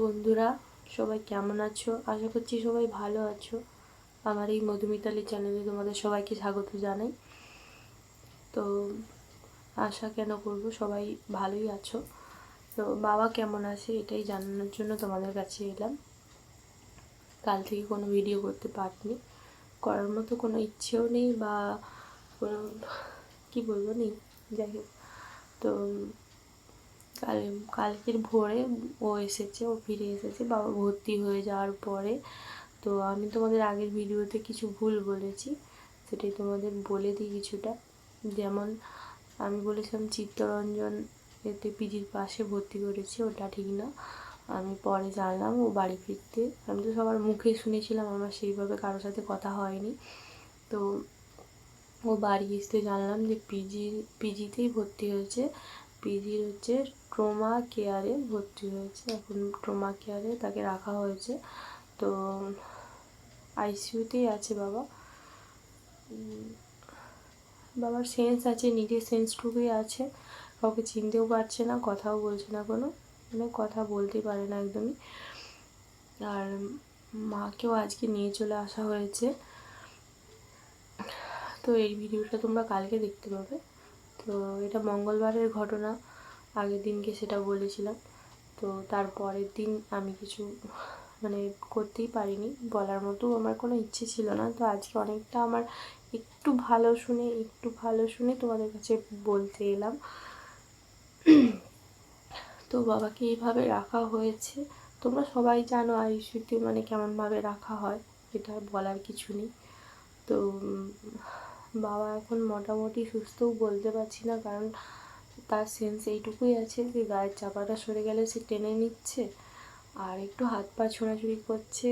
বন্ধুরা, সবাই কেমন আছো? আশা করছি সবাই ভালো আছো। আমার এই মধুমিতালি চ্যানেলে তোমাদের সবাইকে স্বাগত জানাই। তো আশা কেন করব, সবাই ভালোই আছো? তো বাবা কেমন আছে এটাই জানানোর জন্য তোমাদের কাছে এলাম। কাল থেকে কোনো ভিডিও করতে পারিনি। করার মতো কোনো ইচ্ছেও নেই বা কোনো কী বলব নেই? যাই হোক। তো কাল, কালকের ভোরে ও এসেছে, ও ফিরে এসেছে বাবা ভর্তি হয়ে যাওয়ার পরে। তো আমি তোমাদের আগের ভিডিওতে কিছু ভুল বলেছি, সেটাই তোমাদের বলে দিই কিছুটা। যেমন আমি বলেছিলাম চিত্তরঞ্জন এতে পিজির পাশে ভর্তি করেছি, ওটা ঠিক না। আমি পরে জানলাম ও বাড়ি ফিরতে। আমি তো সবার মুখে শুনেছিলাম, আমার সেইভাবে কারোর সাথে কথা হয়নি। তো ও বাড়ি আসতে জানলাম যে পিজি পিজিতেই ভর্তি হয়েছে। পিজির হচ্ছে ট্রমা কেয়ারে ভর্তি হয়েছে। এখন ট্রমা কেয়ারে তাকে রাখা হয়েছে। তো আইসিইউতেই আছে বাবা। বাবার সেন্স আছে, নিজের সেন্সটুকুই আছে। কাউকে চিনতেও পারছে না, কথাও বলছে না কোনো। মানে কথা বলতে পারে না একদমই। আর মাকেও আজকে নিয়ে চলে আসা হয়েছে। তো এই ভিডিওটা তোমরা কালকে দেখতে পাবে। তো এটা মঙ্গলবারের ঘটনা। আগের দিনকে সেটা বলেছিলাম। তো তারপরের দিন আমি কিছু মানে করতেই পারিনি। বলার মতো আমার কোনো ইচ্ছে ছিল না। তো আজকে অনেকটা আমার একটু ভালো শুনে, একটু ভালো শুনে তোমাদের কাছে বলতে এলাম। তো বাবাকে এইভাবে রাখা হয়েছে। তোমরা সবাই জানো আইসিউতে মানে কেমনভাবে রাখা হয়, এটা বলার কিছু নেই। তো বাবা এখন মোটামুটি সুস্থও বলতে পারছি না কারণ তার সেন্স এইটুকুই আছে যে গায়ের চাপাটা সরে গেলে সে টেনে নিচ্ছে আর একটু হাত পা ছোড়াছুড়ি করছে,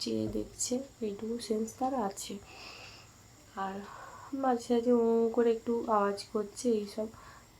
চেয়ে দেখছে, এইটুকু সেন্স তার আছে। আর মাঝে সাঝে ও করে একটু আওয়াজ করছে এইসব,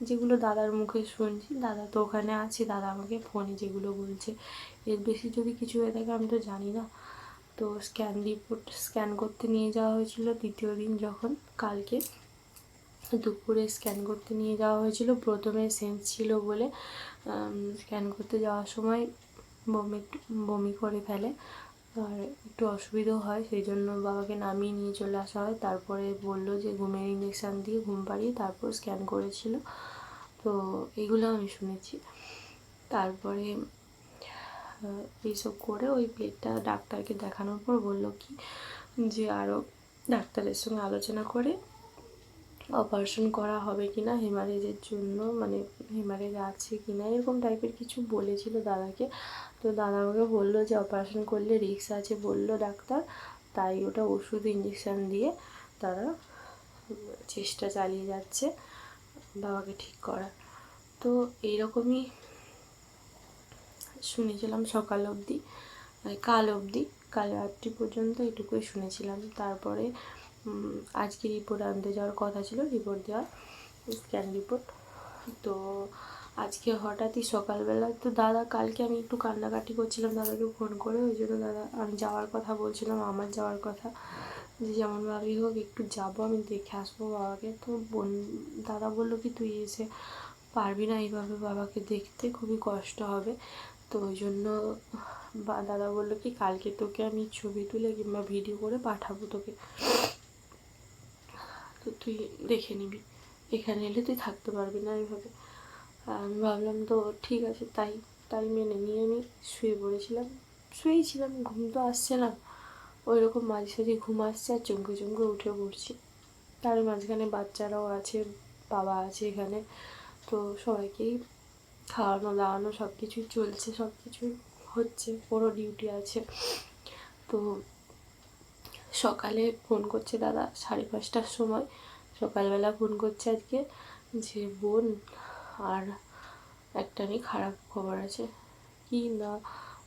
যেগুলো দাদার মুখে শুনছি। দাদা তো ওখানে আছে, দাদা আমাকে ফোনে যেগুলো বলছে। এর বেশি যদি কিছু হয়ে থাকে আমি তো জানি না। তো স্ক্যান রিপোর্ট স্ক্যান করতে নিয়ে যাওয়া হয়েছিল দ্বিতীয় দিন যখন, কালকে। দুপুরে স্ক্যান করতে নিয়ে যাওয়া হয়েছিল। প্রথমে সেন্স ছিল বলে স্ক্যান করতে যাওয়ার সময় বমি বমি করে ফেলে। আর একটু অসুবিধাও হয়, সেই জন্য বাবাকে নামিয়ে নিয়ে চলে আসা হয়। তারপরে বলল যে, ঘুমের ইঞ্জেকশান দিয়ে ঘুম পাড়িয়ে তারপর স্ক্যান করেছিল। তো এগুলো আমি শুনেছি। তারপরে এইসব করে ওই প্লেটটা ডাক্তারকে দেখানোর পর বলল কি, যে আরও ডাক্তারের সঙ্গে আলোচনা করে অপারেশন করা হবে কি না হেমারেজের জন্য মানে হেমারেজ আছে কি না এরকম টাইপের কিছু বলেছিল দাদাকে। তো দাদা আমাকে বলল যে অপারেশন করলে রিক্স আছে বলল ডাক্তার। তাই ওটা ওষুধ ইঞ্জেকশান দিয়ে তারা চেষ্টা চালিয়ে যাচ্ছে বাবাকে ঠিক করার। তো এইরকমই শুনেছিলাম সকাল অবধি কাল অবধি, কাল রাত্রি পর্যন্ত এটুকুই শুনেছিলাম। তারপরে আজকে রিপোর্ট আনতে যাওয়ার কথা ছিল রিপোর্ট দেওয়ার স্ক্যান রিপোর্ট তো আজকে হঠাৎই সকালবেলা তো দাদা, কালকে আমি একটু কান্নাকাটি করছিলাম, দাদাকে ফোন করে, ওই জন্য দাদা, আমি যাওয়ার কথা বলছিলাম, আমার যাওয়ার কথা। যে যেমন যেমনভাবেই হোক, একটু যাব, আমি দেখে আসব বাবাকে। তো বোন, দাদা বলল কি, তুই এসে পারবি না এইভাবে বাবাকে দেখতে, খুবই কষ্ট হবে। তো ওই জন্য দাদা বলল কি, কালকে তোকে আমি ছবি তুলে কিংবা ভিডিও করে পাঠাবো তোকে। তো তুই দেখে নিবি। এখানে এলে তুই থাকতে পারবি না এইভাবে। আমি ভাবলাম তো ঠিক আছে, তাই তাই মেনে নিয়ে আমি শুয়ে পড়েছিলাম। শুয়েই ছিলাম ঘুম তো আসছে না। ওই রকম মাঝে সাঝে ঘুম আসছে আর চমকে চমকে উঠে পড়ছি। তার মাঝখানে বাচ্চারাও আছে, বাবা আছে এখানে। তো সবাইকেই খাওয়ানো, দাওয়ানো সব কিছুই চলছে সব কিছুই হচ্ছে ওরও ডিউটি আছে। তো সকালে ফোন করছে দাদা, সাড়ে পাঁচটার সময়। সকালবেলা ফোন করছে আজকে যে, বোন, আর একটা নিয়ে খারাপ খবর আছে। কি না,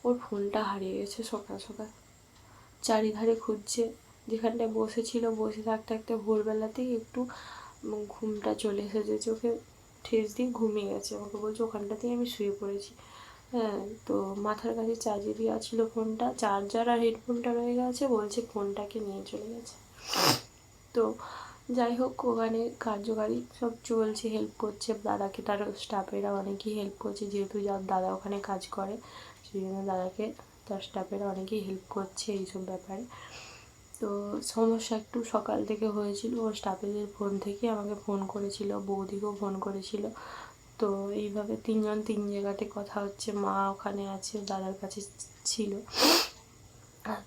ওর ফোনটা হারিয়ে গেছে সকাল সকাল। চারিধারে খুঁজছে যেখানটায় বসেছিল, বসে থাকতে থাকতে ভোরবেলাতেই একটু ঘুমটা চলে এসেছে। চোখে ঠেস দিয়ে ঘুমিয়ে গেছে। আমাকে বলছে, ওখানটাতেই আমি শুয়ে পড়েছি। হ্যাঁ তো মাথার কাছে চার্জে দেওয়া ফোনটা চার্জার আর হেডফোনটা রয়ে গেছে, বলছে ফোনটাকে নিয়ে চলে গেছে। তো যাই হোক, ওখানে কার্যকারী সব চলছে হেল্প করছে। দাদাকে তার স্টাফেরা অনেকেই হেল্প করছে, যেহেতু যার দাদা ওখানে কাজ করে সেই জন্য দাদাকে তার স্টাফেরা অনেকেই হেল্প করছে এইসব ব্যাপারে। তো সমস্যা একটু সকাল থেকে হয়েছিল ও স্টাফেদের ফোন থেকে আমাকে ফোন করেছিল, বৌদিকেও ফোন করেছিল। তো এইভাবে তিনজন তিন জায়গাতে কথা হচ্ছে, মা ওখানে আছে দাদার কাছে ছিল।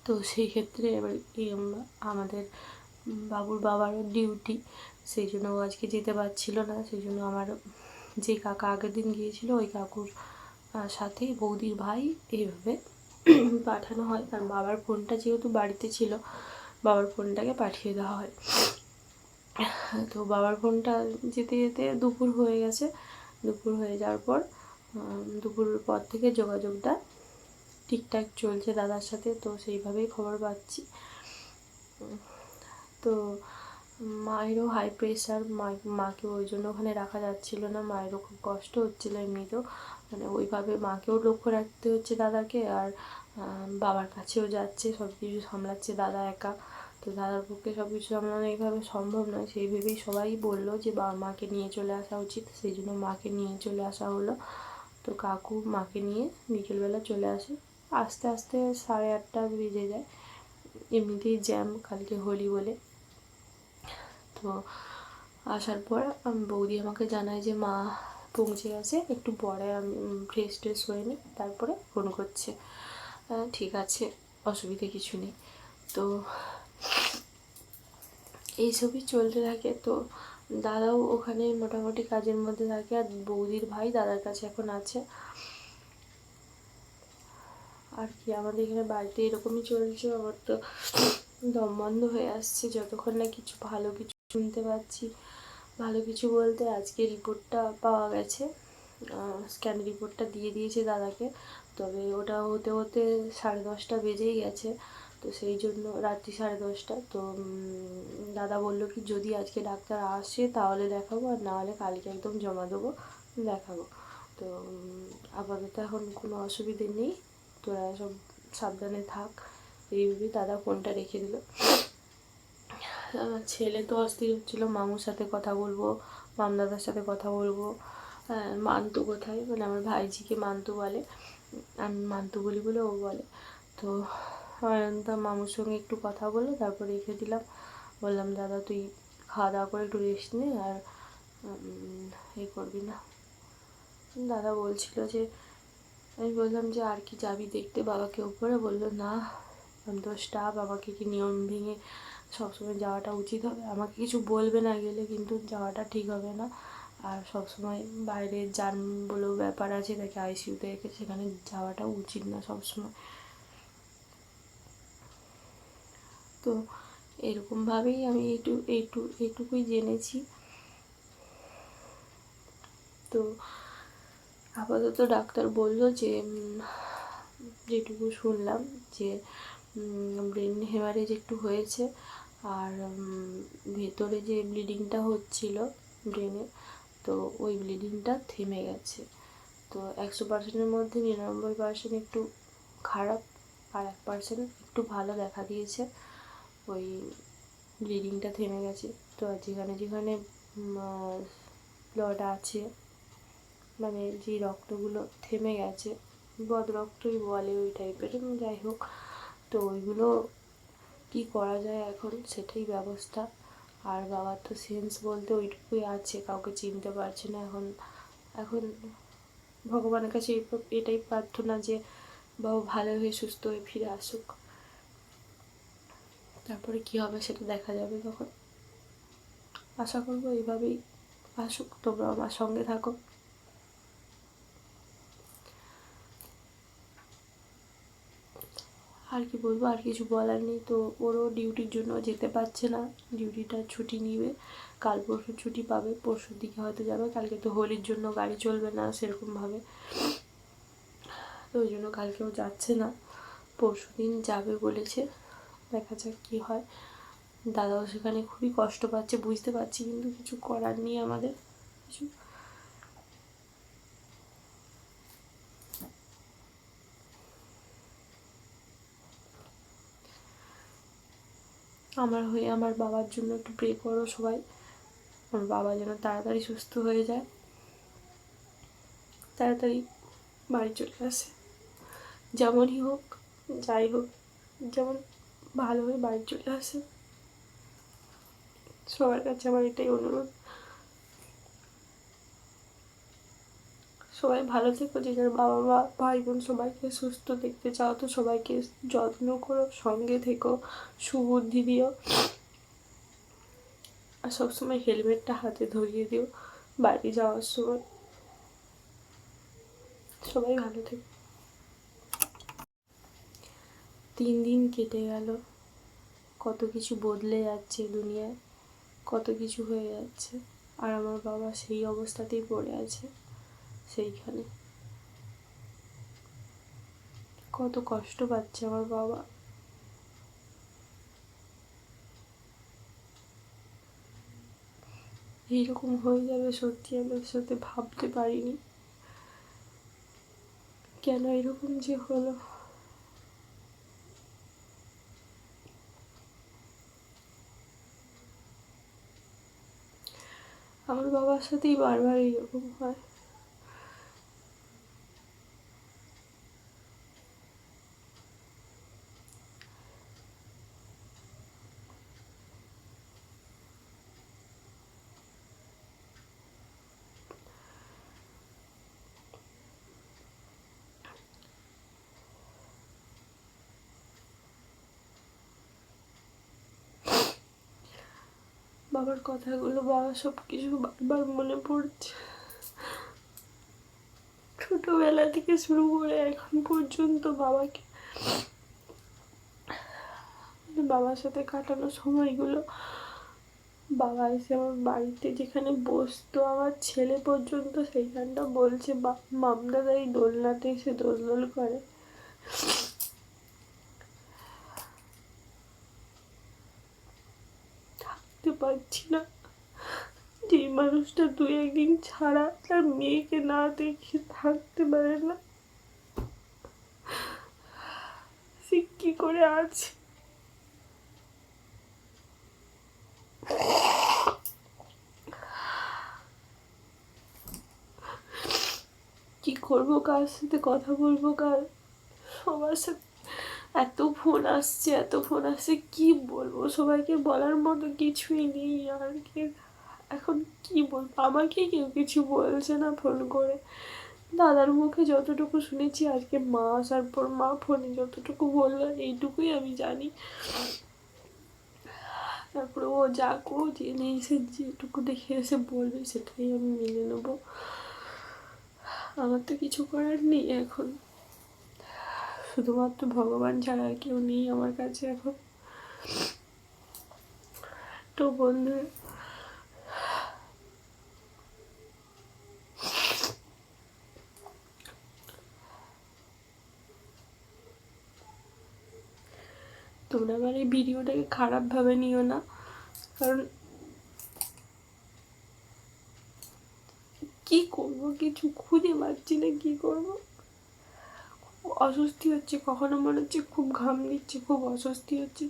তো সেই ক্ষেত্রে এবার আমাদের বাবুর বাবারও ডিউটি সেই জন্য ও আজকে যেতে পারছিল না, সেই জন্য আমার যে কাকা আগের দিন গিয়েছিল, ওই কাকুর সাথে বৌদির ভাই এইভাবে পাঠানো হয়। কারণ বাবার ফোনটা যেহেতু বাড়িতে ছিল, বাবার ফোনটাকে পাঠিয়ে দেওয়া হয়। তো বাবার ফোনটা যেতে যেতে দুপুর হয়ে গেছে। দুপুর হয়ে যাওয়ার পর উম, দুপুরের পর থেকে যোগাযোগটা ঠিকঠাক চলছে দাদার সাথে তো সেইভাবেই খবর পাচ্ছি। তো মায়েরও হাই প্রেশার মা মাকে ওই জন্য ওখানে রাখা যাচ্ছিল না মায়েরও খুব কষ্ট হচ্ছিল এমনিতেও। মানে ওইভাবে মাকেও লক্ষ্য রাখতে হচ্ছে দাদাকে আর বাবার কাছেও যাচ্ছে সব কিছু সামলাচ্ছে দাদা একা। তো দাদার পক্ষে সব কিছু সামলানো এইভাবে সম্ভব নয়। সেই ভেবেই সবাই বলল যে বাবা মাকে নিয়ে চলে আসা উচিত। সেই জন্য মাকে নিয়ে চলে আসা হলো। তো কাকু মাকে নিয়ে বিকেলবেলা চলে আসে। আস্তে আস্তে সাড়ে আটটা বেজে যায়। এমনিতেই জ্যাম কালকে হোলি বলে। তো আসার পর বৌদি আমাকে জানায় যে, মা, পৌঁছে গেছে। একটু পরে আমি ফ্রেশ ট্রেশ হয়ে নিই তারপরে ফোন করছে। ঠিক আছে, অসুবিধে কিছু নেই। তো এইসবই চলতে থাকে। তো দাদাও ওখানে মোটামুটি কাজের মধ্যে থাকে আর বৌদির ভাই দাদার কাছে এখন আছে। আর কি, আমাদের এখানে বাড়িতে এরকমই চলছে। আমার তো দম বন্ধ হয়ে আসছে। যতক্ষণ না কিছু ভালো কিছু শুনতে পাচ্ছি, ভালো কিছু বলতে আজকে রিপোর্টটা পাওয়া গেছে। স্ক্যান রিপোর্টটা দিয়ে দিয়েছে দাদাকে। তবে ওটা হতে হতে সাড়ে দশটা বেজেই গেছে। তো সেই জন্য রাত্রি সাড়ে দশটা। তো দাদা বলল কি, যদি আজকে ডাক্তার আসে তাহলে দেখাবো, আর না হলে কালকে একদম জমা দেবো, দেখাবো। তো আপাতত এখন কোনো অসুবিধে নেই। তোরা সব সাবধানে থাক। এইভাবেই দাদা ফোনটা রেখে দিল। ছেলে তো অস্থির হচ্ছিল, মামুর সাথে কথা বলব, মামদাদার সাথে কথা বলব। মান্তু কোথায়? মানে আমার ভাইজিকে মান্তু বলে। আমি মান্তু বলি বলে ও বলে। তো অয়ন্তা মামুর সঙ্গে একটু কথা বলে তারপর রেখে দিলাম। বললাম, দাদা, তুই খাওয়া দাওয়া করে একটু রেস্ট নে আর এ করবি না। দাদা বলছিল যে, আমি বললাম যে, আর কি যাবি দেখতে? বাবাকে ওপরে বলল, না, আমি তো স্টাফ আমাকে কি নিয়ম ভেঙে সবসময় যাওয়াটা উচিত হবে? আমাকে কিছু বলবে না গেলে কিন্তু যাওয়াটা ঠিক হবে না। আর সবসময় বাইরে যান বলেও ব্যাপার আছে, তাকে আইসিইউতে রেখে সেখানে যাওয়াটা উচিত না সবসময়। তো এরকমভাবেই আমি এইটু এইটু এইটুকুই জেনেছি। তো আপাতত ডাক্তার বলল যে যেটুকু শুনলাম যে ব্রেন হেমারেজ একটু হয়েছে আর ভেতরে যে ব্লিডিংটা হচ্ছিল ব্রেনে তো ওই ব্লিডিংটা থেমে গেছে। তো একশো পার্সেন্টের মধ্যে নিরানব্বই পার্সেন্ট একটু খারাপ আর এক পার্সেন্ট একটু ভালো দেখা দিয়েছে। ওই ব্লিডিংটা থেমে গেছে। তো যেখানে যেখানে ব্লাড আছে মানে যে রক্তগুলো থেমে গেছে বদ রক্তই বলে ওই টাইপের যাই হোক, তো ওইগুলো কি করা যায় এখন সেটাই ব্যবস্থা। আর বাবার তো সেন্স বলতে ওইটুকুই আছে, কাউকে চিনতে পারছে না এখন। এখন ভগবানের কাছে এটাই প্রার্থনা যে বাবা ভালো হয়ে সুস্থ হয়ে ফিরে আসুক। তারপরে কি হবে সেটা দেখা যাবে তখন। আশা করব এইভাবেই আসুক তোমরা আমার সঙ্গে থাকো। আর কি বলব, আর কিছু বলার নেই তো, ওরও ডিউটির জন্য যেতে পারছে না। ডিউটিটা ছুটি নিবে, কাল পরশু ছুটি পাবে, পরশুর দিকে হয়তো যাবে, কালকে তো হোলির জন্য গাড়ি চলবে না সেরকমভাবে। তো ওই জন্য কালকেও যাচ্ছে না পরশু দিন যাবে বলেছে। দেখা যাক কী হয়। দাদাও সেখানে খুবই কষ্ট পাচ্ছে, বুঝতে পারছি কিন্তু কিছু করার নেই আমাদের। কিছু আমার হয়ে আমার বাবার জন্য একটু প্রে করো সবাই। আমার বাবা যেন তাড়াতাড়ি সুস্থ হয়ে যায়। তাড়াতাড়ি বাড়ি চলে আসে। যেমনই হোক, যাই হোক, যেমন ভালো হয়ে বাড়ি চলে আসে। সবার কাছে আমার এটাই অনুরোধ। সবাই ভালো থেকো, যে যার বাবা মা, ভাই বোন সবাইকে সুস্থ দেখতে চাও, তো সবাইকে যত্ন করো, সঙ্গে থেকো, সুবুদ্ধি দিও। আর সবসময় হেলমেটটা হাতে ধরিয়ে দিও, বাড়ি যাওয়ার সময়। সবাই ভালো থেকো। তিন দিন কেটে গেল। কত কিছু বদলে যাচ্ছে দুনিয়ায়, কত কিছু হয়ে যাচ্ছে। আর আমার বাবা সেই অবস্থাতেই পড়ে আছে, সেইখানে। কত কষ্ট পাচ্ছে আমার বাবা। এইরকম হয়ে যাবে সত্যি আমি ওর সাথে ভাবতে পারিনি। কেন এরকম যে হলো? আমার বাবার সাথেই বারবার এরকম হয়। বাবার কথাগুলো, বাবা সব কিছু বারবার মনে পড়ছে। ছোটবেলা থেকে শুরু করে এখন পর্যন্ত বাবাকে, বাবার সাথে কাটানো সময়গুলো, বাবা এসে আমার বাড়িতে যেখানে বসতো, আমার ছেলে পর্যন্ত সেইখানটা বলছে বা মামদাদা এই দোলনাতে এসে দোল দোল করে থাকতে পারছি না যে মানুষটা দু একদিন ছাড়া তার মেয়েকে না দেখে থাকতে পারে না। সে কি করে আছে? কি করব, কার সাথে কথা বলব, কার? সবার সাথে এত ফোন আসছে, এত ফোন আসছে, কি বলব? সবাইকে বলার মতো কিছুই নেই আর কি। এখন কি বলব আমাকে কেউ কিছু বলছে না ফোন করে। দাদার মুখে যতটুকু শুনেছি, আজকে মা আসার পর মা ফোনে যতটুকু বলল, এইটুকুই আমি জানি। তারপরে ও যাক ও জেনে এসে যেটুকু দেখে এসে বলবে, সেটাই আমি মেনে নেব। আমার তো কিছু করার নেই এখন। শুধুমাত্র ভগবান ছাড়া কেউ নেই আমার কাছে এখন। তো বন্ধু তোমরা আমার এই ভিডিওটাকে খারাপভাবে নিও না। কারণ কি করব? কিছু খুঁজে পাচ্ছি না, কি করব? অস্বস্তি হচ্ছে, কখনো মনে হচ্ছে খুব ঘাম দিচ্ছে, খুব অস্বস্তি হচ্ছে,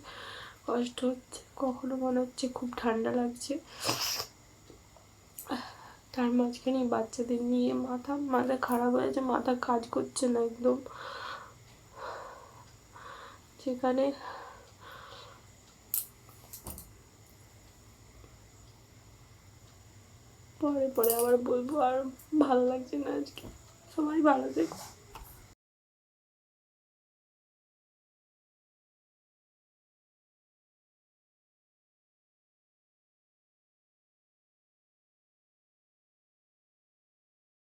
কষ্ট হচ্ছে, কখনো মনে হচ্ছে খুব ঠান্ডা লাগছে। তার মাঝখানে বাচ্চাদের নিয়ে মাথা মাথা খারাপ হয়েছে মাথা কাজ করছে না একদম। সেখানে পরে পরে আবার বলব আর ভালো লাগছে না আজকে। সবাই ভালো থেকো।